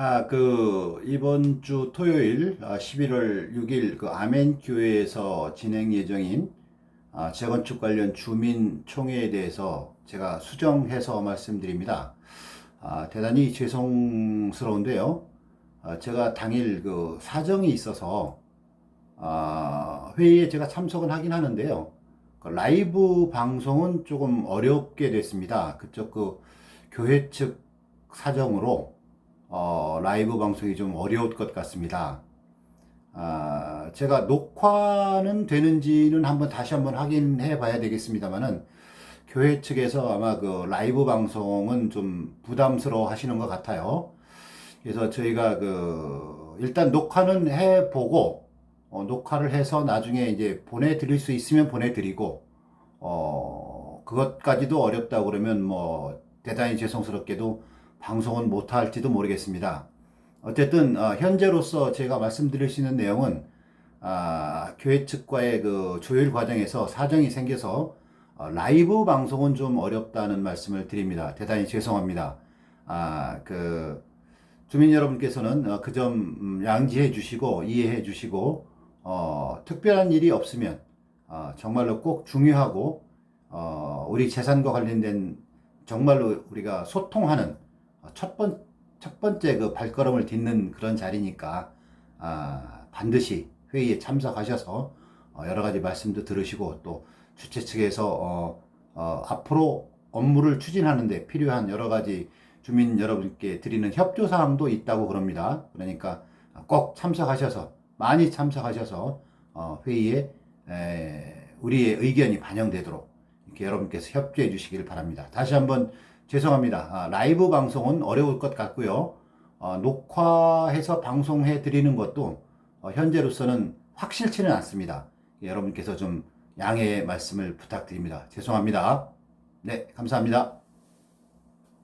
아, 그, 이번 주 토요일, 아, 11월 6일, 그, 아멘 교회에서 진행 예정인, 아, 재건축 관련 주민 총회에 대해서 제가 수정해서 말씀드립니다. 아, 대단히 죄송스러운데요. 아, 제가 당일 그 사정이 있어서, 아, 회의에 제가 참석은 하긴 하는데요. 그 라이브 방송은 조금 어렵게 됐습니다. 그쪽 그 교회 측 사정으로 어, 라이브 방송이 좀 어려울 것 같습니다. 아, 제가 녹화는 되는지는 한번 다시 한번 확인해 봐야 되겠습니다만은 교회 측에서 아마 그 라이브 방송은 좀 부담스러워 하시는 것 같아요. 그래서 저희가 그 일단 녹화는 해 보고 어, 녹화를 해서 나중에 이제 보내 드릴 수 있으면 보내 드리고, 어, 그것까지도 어렵다 그러면 뭐, 대단히 죄송스럽게도 방송은 못할지도 모르겠습니다. 어쨌든, 어, 현재로서 제가 말씀드릴 수 있는 내용은, 아, 교회 측과의 그 조율 과정에서 사정이 생겨서, 어, 라이브 방송은 좀 어렵다는 말씀을 드립니다. 대단히 죄송합니다. 아, 그, 주민 여러분께서는 그 점 양지해 주시고, 이해해 주시고, 어, 특별한 일이 없으면 어, 정말로 꼭 중요하고 어, 우리 재산과 관련된 정말로 우리가 소통하는 첫, 번, 첫 번째 그 발걸음을 딛는 그런 자리니까 아, 반드시 회의에 참석하셔서 어, 여러 가지 말씀도 들으시고 또 주최 측에서 어, 어, 앞으로 업무를 추진하는데 필요한 여러 가지 주민 여러분께 드리는 협조 사항도 있다고 그럽니다. 그러니까 꼭 참석하셔서 많이 참석하셔서 어, 회의에 에, 우리의 의견이 반영되도록 이렇게 여러분께서 협조해 주시길 바랍니다. 다시 한번 죄송합니다. 아, 라이브 방송은 어려울 것 같고요. 어, 녹화해서 방송해 드리는 것도 어, 현재로서는 확실치는 않습니다. 여러분께서 좀 양해의 말씀을 부탁드립니다. 죄송합니다. 네, 감사합니다.